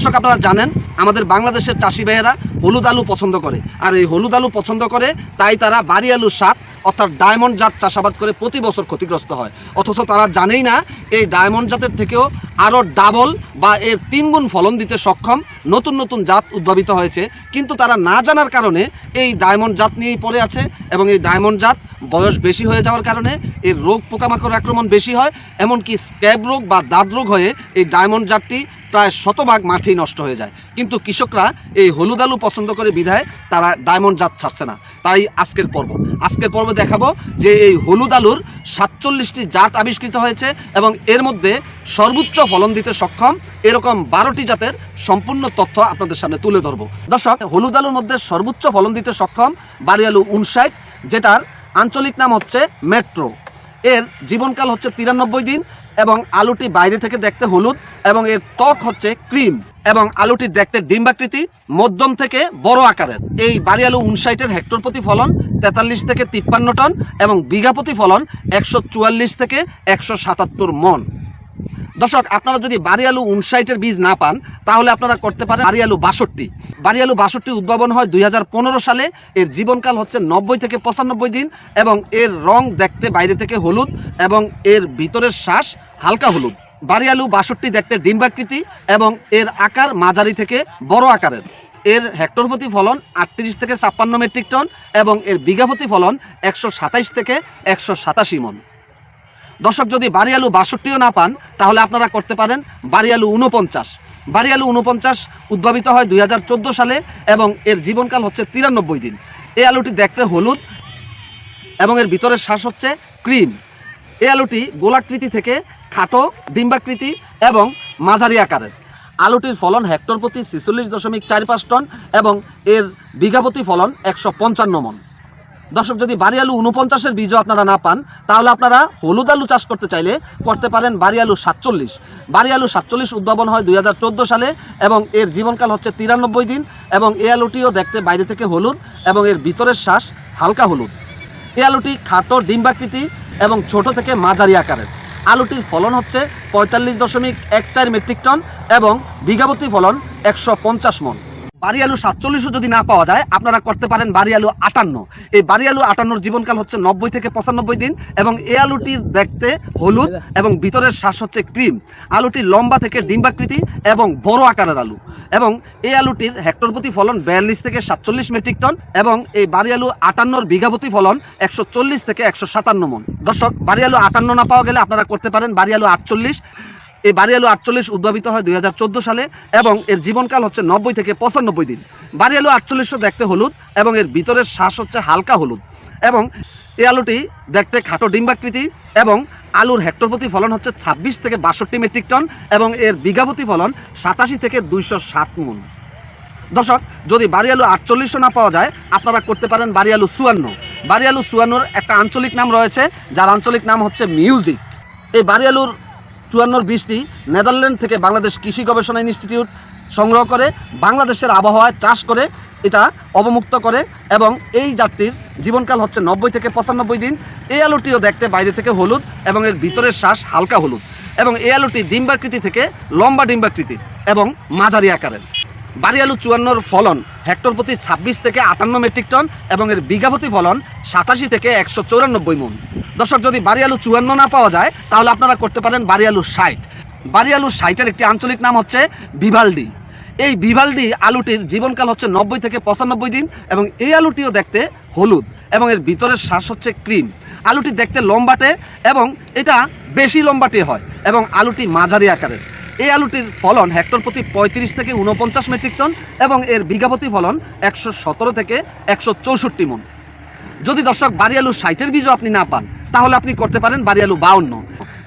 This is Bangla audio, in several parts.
দর্শক আপনারা জানেন, আমাদের বাংলাদেশের চাষি ভাইয়েরা হলুদ আলু পছন্দ করে। আর এই হলুদ আলু পছন্দ করে, তাই তারা বাড়ি আলুর সাত অর্থাৎ ডায়মন্ড জাত চাষাবাদ করে প্রতি বছর ক্ষতিগ্রস্ত হয়। অথচ তারা জানেই না, এই ডায়মন্ড জাতের থেকেও আরও ডাবল বা এর তিনগুণ ফলন দিতে সক্ষম নতুন নতুন জাত উদ্ভাবিত হয়েছে। কিন্তু তারা না জানার কারণে এই ডায়মন্ড জাত নিয়েই পড়ে আছে এবং এই ডায়মন্ড জাত বয়স বেশি হয়ে যাওয়ার কারণে এর রোগ পোকামাকড় আক্রমণ বেশি হয়, এমনকি স্ক্যাব রোগ বা দাঁত রোগ হয়ে এই ডায়মন্ড জাতটি প্রায় শতভাগ মাঠেই নষ্ট হয়ে যায়। কিন্তু কৃষকরা এই হলুদ আলু পছন্দ করে বিধায় তারা ডায়মন্ড জাত ছাড়ছে না। তাই আজকের পর্ব। আজকের পর্বে দেখাবো যে এই হলুদ আলুর সাতচল্লিশটি জাত আবিষ্কৃত হয়েছে এবং এর মধ্যে সর্বোচ্চ ফলন দিতে সক্ষম এরকম বারোটি জাতের সম্পূর্ণ তথ্য আপনাদের সামনে তুলে ধরবো। দর্শক, হলুদ আলুর মধ্যে সর্বোচ্চ ফলন দিতে সক্ষম বাড়ি আলু উনষাট, যেটার আঞ্চলিক নাম হচ্ছে মেট্রো। এর জীবনকাল হচ্ছে তিরানব্বই দিন এবং আলুটি বাইরে থেকে দেখতে হলুদ এবং এর ত্বক হচ্ছে ক্রিম এবং আলুটি দেখতে ডিম্বাকৃতি, মধ্যম থেকে বড় আকারের। এই বাড়ি আলু উনষাটের হেক্টর প্রতি ফলন তেতাল্লিশ থেকে তিপ্পান্ন টন এবং বিঘা প্রতি ফলন একশো চুয়াল্লিশ থেকে একশো সাতাত্তর মন। দর্শক, আপনারা যদি বাড়ি আলু উনষাটের বীজ না পান, তাহলে আপনারা করতে পারেন বাড়ি আলু বাষট্টি। বাড়ি আলু বাষট্টি উদ্ভাবন হয় দুই হাজার পনেরো সালে। এর জীবনকাল হচ্ছে নব্বই থেকে পঁচানব্বই দিন এবং এর রং দেখতে বাইরে থেকে হলুদ এবং এর ভিতরের শ্বাস হালকা হলুদ। বাড়ি আলু বাষট্টি দেখতে ডিম্বাকৃতি এবং এর আকার মাঝারি থেকে বড় আকারের। এর হেক্টর প্রতি ফলন আটত্রিশ থেকে ছাপ্পান্ন মেট্রিক টন এবং এর বিঘা প্রতি ফলন একশো থেকে একশো সাতাশি মন। দর্শক, যদি বাড়ি আলু বাষট্টিও না পান, তাহলে আপনারা করতে পারেন বাড়ি আলু উনপঞ্চাশ বাড়ি আলু উনপঞ্চাশ উদ্ভাবিত হয় দুই হাজার চোদ্দ সালে এবং এর জীবনকাল হচ্ছে তিরানব্বই দিন। এই আলুটি দেখতে হলুদ এবং এর ভিতরের শ্বাস হচ্ছে ক্রিম। এই আলুটি গোলাকৃতি থেকে খাটো, ডিম্বাকৃতি এবং মাঝারি আকারের। আলুটির ফলন হেক্টর প্রতি ছিচল্লিশ দশমিক চার পাঁচ টন এবং এর বিঘা প্রতি ফলন একশো পঞ্চান্ন মন। দর্শক, যদি বাড়ি আলু উনপঞ্চাশের বীজও আপনারা না পান, তাহলে আপনারা হলুদ আলু চাষ করতে চাইলে করতে পারেন বাড়ি আলু সাতচল্লিশ। বাড়ি আলু সাতচল্লিশ উদ্ভাবন হয় দুই হাজার চোদ্দ সালে এবং এর জীবনকাল হচ্ছে তিরানব্বই দিন এবং এই আলুটিও দেখতে বাইরে থেকে হলুদ এবং এর ভিতরের শ্বাস হালকা হলুদ। এই আলুটি খাটো ডিম্বাকৃতি এবং ছোট থেকে মাঝারি আকারের। আলুটির ফলন হচ্ছে পঁয়তাল্লিশ দশমিক এক চার মেট্রিক টন এবং বিঘাপতি ফলন একশো পঞ্চাশ মন। বাড়ি আলু সাতচল্লিশও যদি না পাওয়া যায়, আপনারা করতে পারেন বাড়ি আলু আটান্ন। এই বাড়ি আলু আটান্নর জীবনকাল হচ্ছে নব্বই থেকে পঁচানব্বই দিন এবং এই আলুটির দেখতে হলুদ এবং ভিতরের শ্বাস হচ্ছে ক্রিম। আলুটি লম্বা থেকে ডিম্বাকৃতি এবং বড় আকারের আলু। এবং এই আলুটির হেক্টর প্রতি ফলন বিয়াল্লিশ থেকে সাতচল্লিশ মেট্রিক টন এবং এই বাড়ি আলু আটান্নর বিঘা প্রতি ফলন একশো চল্লিশ থেকে একশো সাতান্ন মন। দর্শক বাড়ি আলু আটান্ন না পাওয়া গেলে আপনারা করতে পারেন বাড়ি আলু আটচল্লিশ। এই বাড়ি আলু আটচল্লিশ উদ্ভাবিত হয় দুই হাজার চোদ্দ সালে এবং এর জীবনকাল হচ্ছে নব্বই থেকে পঁচানব্বই দিন। বাড়ি আলু আটচল্লিশও দেখতে হলুদ এবং এর ভিতরের শ্বাস হচ্ছে হালকা হলুদ এবং এই আলুটি দেখতে খাটো ডিম্বাকৃতি এবং আলুর হেক্টর প্রতি ফলন হচ্ছে ছাব্বিশ থেকে বাষট্টি মেট্রিক টন এবং এর বিঘা প্রতি ফলন সাতাশি থেকে দুইশো ষাট মন। দর্শক, যদি বাড়ি আলু আটচল্লিশশো না পাওয়া যায়, আপনারা করতে পারেন বাড়ি আলু চুয়ান্ন। বাড়ি আলু একটা আঞ্চলিক নাম রয়েছে, যার আঞ্চলিক নাম হচ্ছে মিউজিক। এই বাড়ি আলুর চুয়ান্নর বিশটি নেদারল্যান্ড থেকে বাংলাদেশ কৃষি গবেষণা ইনস্টিটিউট সংগ্রহ করে বাংলাদেশের আবহাওয়ায় চাষ করে এটা অবমুক্ত করে এবং এই জাতটির জীবনকাল হচ্ছে নব্বই থেকে পঁচানব্বই দিন। এই আলুটিও দেখতে বাইরে থেকে হলুদ এবং এর ভিতরের শ্বাস হালকা হলুদ। এবং এই আলুটি ডিম্বাকৃতি থেকে লম্বা ডিম্বাকৃতি এবং মাঝারি আকারের। বাড়ি আলু চুয়ান্নর ফলন হেক্টর প্রতি ছাব্বিশ থেকে আটান্ন মেট্রিক টন এবং এর বিঘা প্রতি ফলন সাতাশি থেকে একশো চৌরানব্বই মন। দর্শক, যদি বাড়ি আলু চুয়ান্ন না পাওয়া যায়, তাহলে আপনারা করতে পারেন বাড়ি আলু ষাট। বাড়ি আলু ষাটের একটি আঞ্চলিক নাম হচ্ছে ভিভালডি। এই ভিভালডি আলুটির জীবনকাল হচ্ছে নব্বই থেকে পঁচানব্বই দিন এবং এই আলুটিও দেখতে হলুদ এবং এর ভিতরের শ্বাস হচ্ছে ক্রিম। আলুটি দেখতে লম্বাটে এবং এটা বেশি লম্বাটে হয় এবং আলুটি মাঝারি আকারের। এই আলুটির ফলন হেক্টর প্রতি পঁয়ত্রিশ থেকে উনপঞ্চাশ মেট্রিক টন এবং এর বিঘাপতি ফলন একশো সতেরো থেকে একশো চৌষট্টি মন। যদি দর্শক বাড়ি আলু ষাটের বীজও আপনি না পান, তাহলে আপনি করতে পারেন বাড়ি আলু বাউন্ন।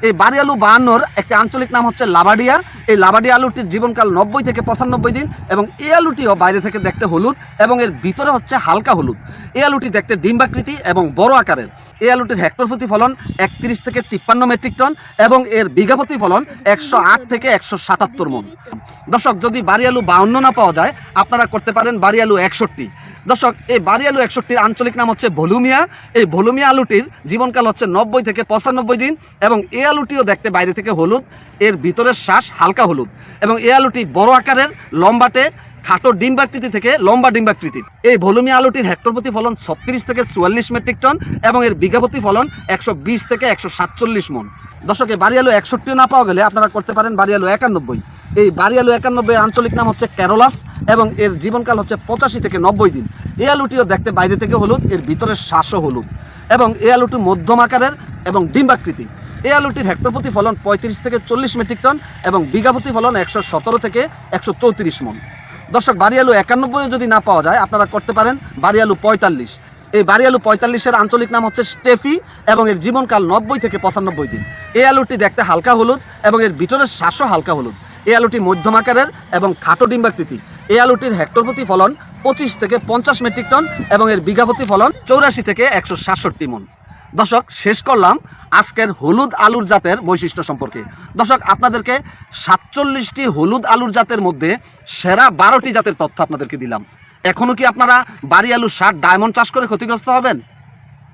এই বাড়ি আলু বাহান্নর একটি আঞ্চলিক নাম হচ্ছে লাবাডিয়া এই লাবাডিয়া আলুটির জীবনকাল নব্বই থেকে পঁচানব্বই দিন এবং এই আলুটিও বাইরে থেকে দেখতে হলুদ এবং এর ভিতরে হচ্ছে হালকা হলুদ। এই আলুটি দেখতে ডিম্বাকৃতি এবং বড় আকারের। এই আলুটির হেক্টর প্রতি ফলন একত্রিশ থেকে তিপ্পান্ন মেট্রিক টন এবং এর বিঘা প্রতি ফলন একশো আট থেকে একশো সাতাত্তর মন। দর্শক, যদি বাড়ি আলু বাউন্ন না পাওয়া যায়, আপনারা করতে পারেন বাড়ি আলু একষট্টি। দর্শক, এই বাড়ি আলু একষট্টির আঞ্চলিক নাম হচ্ছে ভলুমিয়া। এই ভলুমিয়া আলুটির জীবনকাল হচ্ছে নব্বই থেকে পঁচানব্বই দিন এবং এই আলুটিও দেখতে বাইরে থেকে হলুদ, এর ভিতরের শ্বাস হালকা হলুদ এবং এই আলুটি বড় আকারের, লম্বাটে, খাটো ডিম্বাকৃতি থেকে লম্বা ডিম্বাকৃতি। এই ভলুমি আলুটির হেক্টর প্রতি ফলন ছত্রিশ থেকে চুয়াল্লিশ মেট্রিক টন এবং এর বিঘা প্রতি ফলন একশো বিশ থেকে একশো সাতচল্লিশ মন। দর্শকে বাড়ি আলু একষট্টিও না পাওয়া গেলে আপনারা করতে পারেন বাড়ি আলু একানব্বই। এই বাড়ি আলু একানব্বই আঞ্চলিক নাম হচ্ছে ক্যারোলাস এবং এর জীবনকাল হচ্ছে পঁচাশি থেকে নব্বই দিন। এই আলুটিও দেখতে বাইরে থেকে হলুদ, এর ভিতরের শ্বাসও হলুদ। এবং এই আলুটি মধ্যম আকারের এবং ডিম্বাকৃতি। এই আলুটির হেক্টর প্রতি ফলন পঁয়ত্রিশ থেকে চল্লিশ মেট্রিক টন এবং বিঘা প্রতি ফলন একশো সতেরো থেকে একশো চৌত্রিশ মন। দর্শক বাড়ি আলু একানব্বই যদি না পাওয়া যায়, আপনারা করতে পারেন বাড়ি আলু পঁয়তাল্লিশ। এই বাড়ি আলু পঁয়তাল্লিশের আঞ্চলিক নাম হচ্ছে স্টেফি এবং এর জীবনকাল নব্বই থেকে পঁচানব্বই দিন। এই আলুটি দেখতে হালকা হলুদ এবং এর ভিতরের শ্বাসও হালকা হলুদ। এই আলুটি মধ্যম আকারের এবং খাটো ডিম্বাকৃতি এই আলুটির হেক্টর প্রতি ফলন পঁচিশ থেকে পঞ্চাশ মেট্রিক টন এবং এর বিঘা প্রতি ফলন চৌরাশি থেকে একশো সাতষট্টি মন। দর্শক, শেষ করলাম আজকের হলুদ আলুর জাতের বৈশিষ্ট্য সম্পর্কে। দর্শক, আপনাদেরকে সাতচল্লিশটি হলুদ আলুর জাতের মধ্যে সেরা বারোটি জাতের তথ্য আপনাদেরকে দিলাম। এখনও কি আপনারা বাড়ি আলু ষাট ডায়মন্ড চাষ করে ক্ষতিগ্রস্ত হবেন?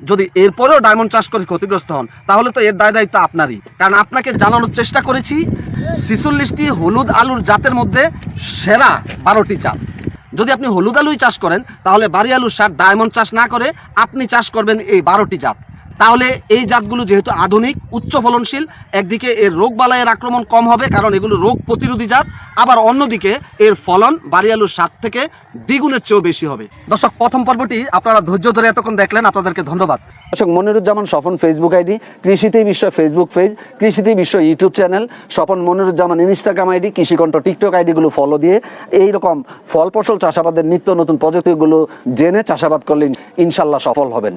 যদি এরপরেও ডায়মন্ড চাষ করে ক্ষতিগ্রস্ত হন, তাহলে তো এর দায় দায়িত্ব আপনারই। কারণ আপনাকে জানানোর চেষ্টা করেছি, ছিচল্লিশটি হলুদ আলুর জাতের মধ্যে সেরা বারোটি জাত। যদি আপনি হলুদ আলুই চাষ করেন, তাহলে বাড়ি আলুর সার ডায়মন্ড চাষ না করে আপনি চাষ করবেন এই বারোটি জাত। তাহলে এই জাতগুলো যেহেতু আধুনিক, উচ্চ ফলনশীল, একদিকে এর রোগ বালাইয়ের আক্রমণ কম হবে, কারণ এগুলো রোগ প্রতিরোধী জাত, আবার অন্যদিকে এর ফলন বাড়ি আলুর স্বাদ থেকে দ্বিগুণের চেয়েও বেশি হবে। দর্শক, প্রথম পর্বটি আপনারা ধৈর্য ধরে এতক্ষণ দেখলেন, আপনাদেরকে ধন্যবাদ। দর্শক, মনিরুজ্জামান স্বপন ফেসবুক আইডি, কৃষিতেই বিশ্ব ফেসবুক পেজ কৃষিতেই বিশ্ব YouTube channel Swapan Moniruzzaman Instagram ID, Krishikantha TikTok আইডিগুলো follow দিয়ে এই রকম ফল ফসল চাষাবাদের নিত্য নতুন প্রযুক্তিগুলো জেনে চাষাবাদ করলে ইনশাল্লাহ সফল হবেন।